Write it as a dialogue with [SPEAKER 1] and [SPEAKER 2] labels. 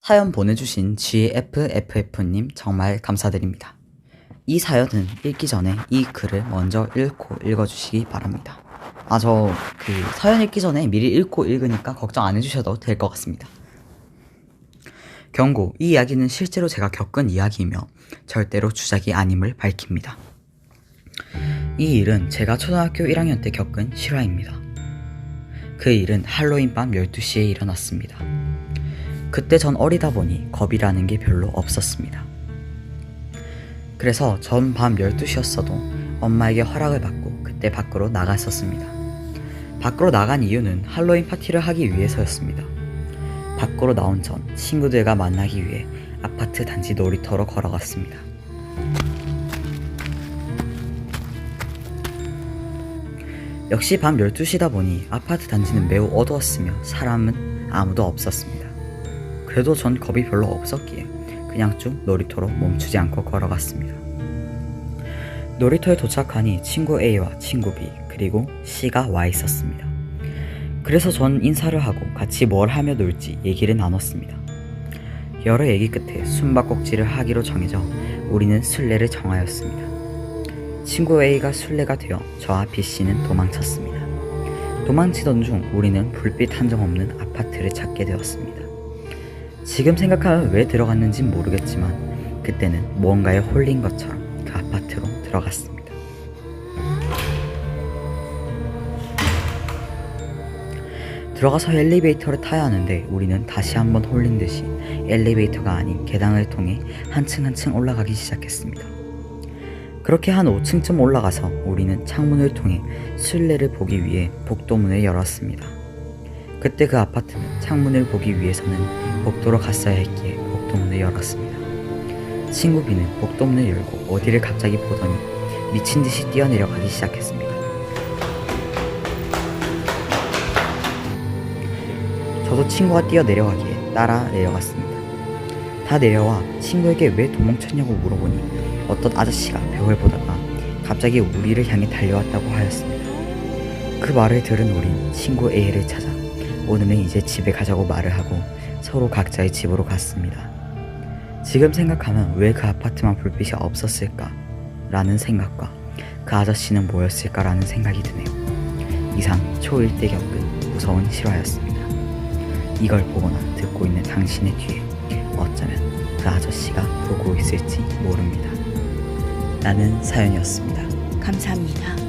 [SPEAKER 1] 사연 보내주신 GFFF님 정말 감사드립니다. 이 사연은 읽기 전에 이 글을 먼저 읽고 읽어주시기 바랍니다. 아, 저 그 사연 읽기 전에 미리 읽고 읽으니까 걱정 안 해주셔도 될 것 같습니다. 경고, 이 이야기는 실제로 제가 겪은 이야기이며 절대로 주작이 아님을 밝힙니다. 이 일은 제가 초등학교 1학년 때 겪은 실화입니다. 그 일은 할로윈 밤 12시에 일어났습니다. 그때 전 어리다 보니 겁이라는 게 별로 없었습니다. 그래서 전 밤 12시였어도 엄마에게 허락을 받고 그때 밖으로 나갔었습니다. 밖으로 나간 이유는 할로윈 파티를 하기 위해서였습니다. 밖으로 나온 전 친구들과 만나기 위해 아파트 단지 놀이터로 걸어갔습니다. 역시 밤 12시다 보니 아파트 단지는 매우 어두웠으며 사람은 아무도 없었습니다. 그래도 전 겁이 별로 없었기에 그냥 쭉 놀이터로 멈추지 않고 걸어갔습니다. 놀이터에 도착하니 친구 A와 친구 B 그리고 C가 와 있었습니다. 그래서 전 인사를 하고 같이 뭘 하며 놀지 얘기를 나눴습니다. 여러 얘기 끝에 숨바꼭질을 하기로 정해져 우리는 순례를 정하였습니다. 친구 A가 순례가 되어 저와 B씨는 도망쳤습니다. 도망치던 중 우리는 불빛 한 점 없는 아파트를 찾게 되었습니다. 지금 생각하면 왜 들어갔는진 모르겠지만 그때는 무언가에 홀린 것처럼 그 아파트로 들어갔습니다. 들어가서 엘리베이터를 타야 하는데 우리는 다시 한번 홀린 듯이 엘리베이터가 아닌 계단을 통해 한층 한층 올라가기 시작했습니다. 그렇게 한 5층쯤 올라가서 우리는 창문을 통해 술래를 보기 위해 복도문을 열었습니다. 그때 그 아파트는 창문을 보기 위해서는 복도로 갔어야 했기에 복도문을 열었습니다. 친구 B는 복도문을 열고 어디를 갑자기 보더니 미친 듯이 뛰어내려가기 시작했습니다. 저도 친구가 뛰어내려가기에 따라 내려갔습니다. 다 내려와 친구에게 왜 도망쳤냐고 물어보니 어떤 아저씨가 벽을 보다가 갑자기 우리를 향해 달려왔다고 하였습니다. 그 말을 들은 우린 친구 A를 찾아 오늘은 이제 집에 가자고 말을 하고 서로 각자의 집으로 갔습니다. 지금 생각하면 왜 그 아파트만 불빛이 없었을까? 라는 생각과 그 아저씨는 뭐였을까? 라는 생각이 드네요. 이상 초1 때 겪은 무서운 실화였습니다. 이걸 보거나 듣고 있는 당신의 뒤에 어쩌면 그 아저씨가 보고 있을지 모릅니다. 나는 사연이었습니다.
[SPEAKER 2] 감사합니다.